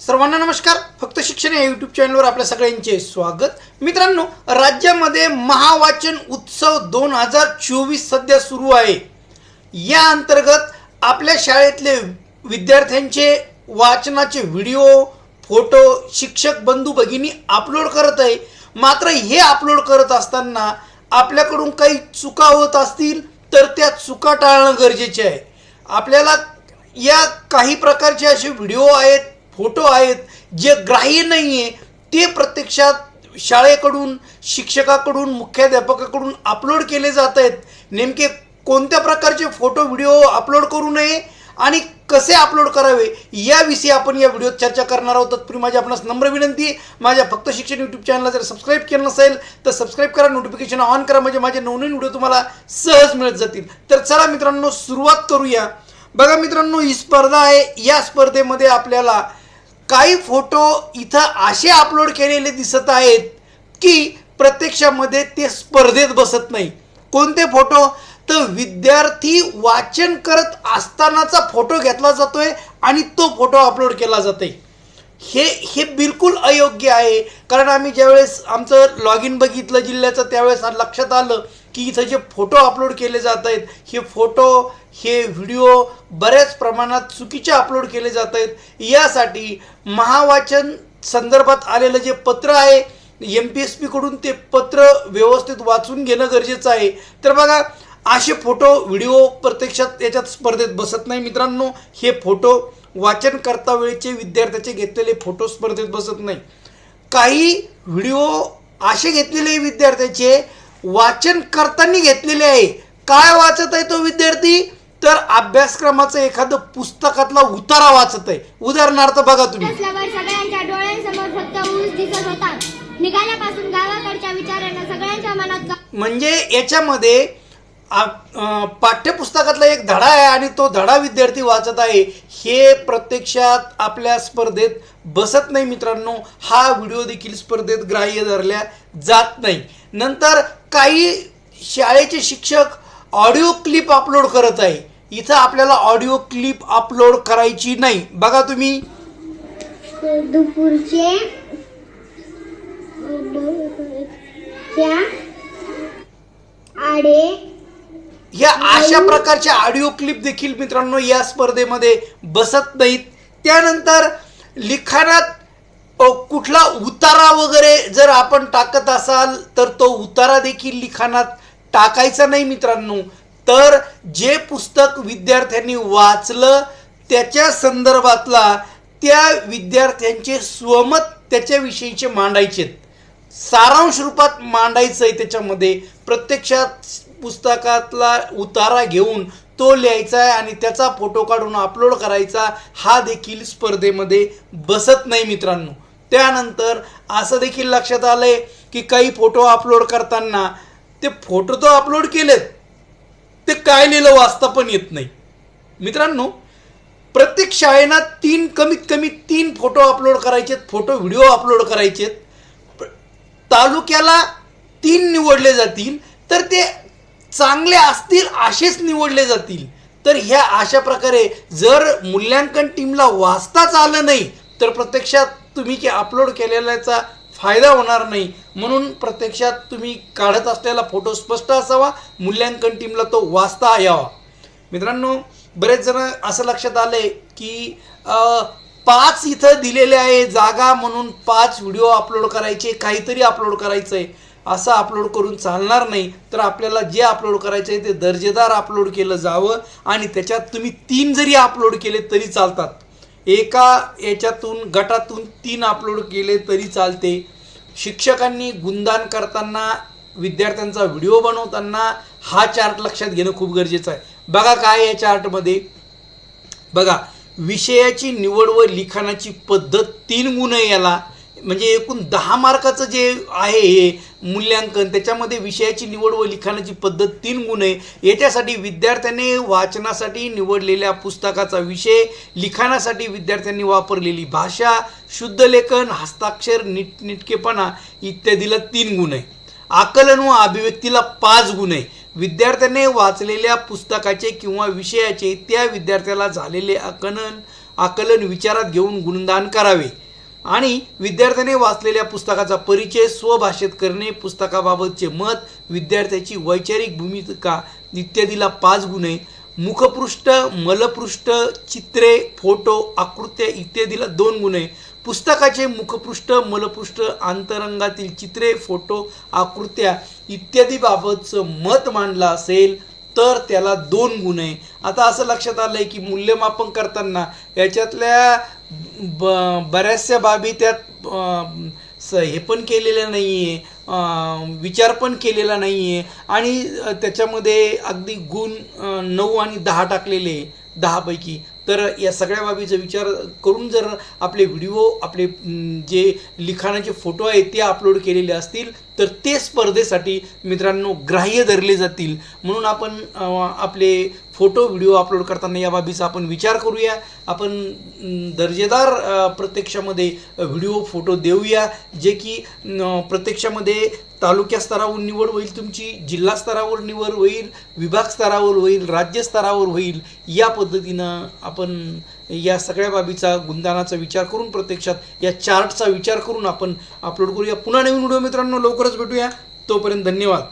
सर्वांना नमस्कार. फक्त शिक्षण या यूट्यूब चॅनलवर आपल्या सगळ्यांचे स्वागत. मित्रांनो राज्यामध्ये महावाचन उत्सव दोन हजार चोवीस सध्या सुरू आहे. या अंतर्गत आपल्या शाळेतले विद्यार्थ्यांचे वाचनाचे व्हिडिओ फोटो शिक्षक बंधू भगिनी अपलोड करत आहे. मात्र हे अपलोड करत असताना आपल्याकडून काही चुका होत असतील तर त्या चुका टाळणं गरजेचे आहे. आपल्याला या काही प्रकारचे असे व्हिडिओ आहेत फोटो आहेत जे ग्राह्य नाही आहे ते प्रत्यक्षात शाळेकडून शिक्षकाकडून मुख्याध्यापकाकडून अपलोड केले जात आहेत. नेमके कोणत्या प्रकारचे फोटो व्हिडिओ अपलोड करू नये आणि कसे अपलोड करावे याविषयी आपण या व्हिडिओत चर्चा करणार आहोत. तत्पूर्वी माझी आपणास नम्र विनंती आहे माझ्या फक्त शिक्षण यूट्यूब चॅनलला जर सबस्क्राईब केलं नसेल तर सबस्क्राईब करा नोटिफिकेशन ऑन करा म्हणजे माझे नवनवीन व्हिडिओ तुम्हाला सहज मिळत जातील. तर चला मित्रांनो सुरुवात करूया. बघा मित्रांनो ही स्पर्धा आहे. या स्पर्धेमध्ये आपल्याला काही फोटो इथं असे अपलोड केलेले दिसत आहेत की प्रत्यक्षामध्ये ते स्पर्धेत बसत नाही. कोणते फोटो? तर विद्यार्थी वाचन करत असतानाचा फोटो घेतला जातोय आणि तो फोटो अपलोड केला जातोय. हे हे बिलकुल अयोग्य आहे. कारण आम्ही ज्यावेळेस आमचं लॉग इन बघितलं जिल्ह्याचं त्यावेळेस लक्षात आलं की इथं जे फोटो अपलोड केले जात आहेत हे फोटो हे व्हिडिओ बऱ्याच प्रमाणात चुकीचे अपलोड केले जात आहेत. यासाठी महावाचन संदर्भात आलेलं जे पत्र आहे एम पी एस पीकडून ते पत्र व्यवस्थित वाचून घेणं गरजेचं आहे. तर बघा असे फोटो व्हिडिओ प्रत्यक्षात याच्यात स्पर्धेत बसत नाही मित्रांनो. हे फोटो वाचन करता वेळेचे विद्यार्थ्याचे घेतलेले फोटो स्पर्धेत बसत नाही. काही व्हिडिओ असे घेतलेले विद्यार्थ्याचे वाचन करताना घेतलेले आहे. काय वाचत आहे तो विद्यार्थी? तर अभ्यासक्रमाचं एखादं पुस्तकातला उतारा वाचत आहे. उदाहरणार्थ बघा तुम्ही. असल्यावर सगळ्यांच्या डोळ्यांसमोर फक्त ऊस दिसत होता. निघाल्यापासून गावाकडच्या विचारांना सगळ्यांच्या मनात गा- म्हणजे याच्यामध्ये पाठ्यपुस्तकातला एक धडा आहे आणि तो धडा विद्यार्थी वाचत आहे. हे प्रत्यक्षात आपल्या स्पर्धेत बसत नाही मित्रांनो. हा व्हिडिओ देखील स्पर्धेत ग्राह्य धरल्या जात नाही. नंतर काही शाळेचे शिक्षक ऑडिओ क्लिप अपलोड करत आहे. इथं आपल्याला ऑडिओ क्लिप अपलोड करायची नाही. बघा तुम्ही. दुपूरचे या अशा प्रकारच्या ऑडिओ क्लिप देखील मित्रांनो या स्पर्धेमध्ये बसत नाहीत. त्यानंतर लिखाणात कुठला उतारा वगैरे जर आपण टाकत असाल तर तो उतारा देखील लिखाणात टाकायचा नाही मित्रांनो. तर जे पुस्तक विद्यार्थ्यांनी वाचलं त्याच्या संदर्भातला त्या विद्यार्थ्यांचे स्वमत त्याच्याविषयीचे मांडायचे. सारांश रूपात मांडायचं आहे त्याच्यामध्ये. प्रत्यक्षात पुस्तकातला उतारा घेऊन तो लिहायचा आहे आणि त्याचा फोटो काढून अपलोड करायचा हा देखील स्पर्धेमध्ये बसत नाही मित्रांनो. त्यानंतर असं देखील लक्षात आलंय की काही फोटो अपलोड करताना ते फोटो तो अपलोड केलेत. ते काय लिहिलं वाचता पण येत नाही. मित्रांनो प्रत्येक शाळेना तीन कमीत कमी तीन फोटो अपलोड करायचेत फोटो व्हिडिओ अपलोड करायचेत. तालुक्याला तीन निवडले जातील तर ते चांगले असतील असेच निवडले जातील. तर ह्या अशा प्रकारे जर मूल्यांकन टीमला वाचताच आलं नाही तर प्रत्यक्षात तुम्ही की अपलोड केलेल्याचा फायदा होणार नाही. म्हणून प्रत्यक्षात तुम्ही काढत असलेला फोटो स्पष्ट असावा मूल्यांकन टीमला तो वाचता यावा. मित्रांनो बरेच जण असं लक्षात आले की पाच इथं दिलेले आहे जागा म्हणून पाच व्हिडिओ अपलोड करायचे काहीतरी अपलोड करायचं आहे असं अपलोड करून चालणार नाही. तर आपल्याला जे अपलोड करायचं आहे ते दर्जेदार अपलोड केलं जावं आणि त्याच्यात तुम्ही तीन जरी अपलोड केले तरी चालतात. एका याच्यातून गटातून तीन अपलोड केले तरी चालते. शिक्षकांनी गुणदान करताना विद्यार्थ्यांचा व्हिडिओ बनवताना हा चार्ट लक्षात घेणं खूप गरजेचं आहे. बघा काय या चार्टमध्ये बघा विषयाची निवड व लिखाणाची पद्धत तीन गुण याला. म्हणजे एकूण दहा मार्काचं जे आहे हे मूल्यांकन त्याच्यामध्ये विषयाची निवड व लिखाणाची पद्धत तीन गुण आहे. याच्यासाठी विद्यार्थ्याने वाचनासाठी निवडलेल्या पुस्तकाचा विषय लिखाणासाठी विद्यार्थ्यांनी वापरलेली भाषा शुद्ध लेखन हस्ताक्षर नीटनिटकेपणा इत्यादीला तीन गुण आहे. आकलन व अभिव्यक्तीला पाच गुण आहे. विद्यार्थ्याने वाचलेल्या पुस्तकाचे किंवा विषयाचे त्या विद्यार्थ्याला झालेले आकलन आकलन विचारात घेऊन गुणदान करावे. आणि विद्यार्थ्याने वाचलेल्या पुस्तकाचा परिचय स्वभाषेत करणे पुस्तकाबाबतचे मत विद्यार्थ्याची वैचारिक भूमिका इत्यादीला पाच गुणे मुखपृष्ठ मलपृष्ठ चित्रे फोटो आकृत्या इत्यादीला दोन गुणे पुस्तकाचे मुखपृष्ठ मलपृष्ठ अंतरंगातील चित्रे फोटो आकृत्या इत्यादी बाबतचं मत मांडलं असेल तर त्याला दोन गुण आहे आता असं लक्षात आलं आहे की मूल्यमापन करताना याच्यातल्या ब बऱ्याचशा बाबी त्यात स हे पण केलेलं नाही आहे विचार पण केलेला नाही आहे आणि त्याच्यामध्ये अगदी गुण नऊ आणि दहा टाकलेले आहे दहापैकी तर या सगळ्या बाबीचा विचार करून जर आपले व्हिडिओ आपले जे लिखाणाचे फोटो आहेत ते अपलोड केलेले असतील तर ते स्पर्धेसाठी मित्रांनो ग्राह्य धरले जातील. म्हणून आपण आपले फोटो व्हिडिओ अपलोड करताना या बाबीचा आपण विचार करूया. आपण दर्जेदार प्रत्यक्षामध्ये व्हिडिओ फोटो देऊया जे की प्रत्यक्षामध्ये तालुक्या स्तरावर निवड होईल तुमची जिल्हा स्तरावर निवड होईल विभाग स्तरावर होईल राज्य स्तरावर होईल या पद्धतीनं आपण या सगळ्या बाबीचा गुणदानाचा विचार करून प्रत्यक्षात या चार्टचा विचार करून आपण अपलोड करूया. पुन्हा नवीन व्हिडिओ मित्रांनो लवकरच भेटूया. तोपर्यंत धन्यवाद.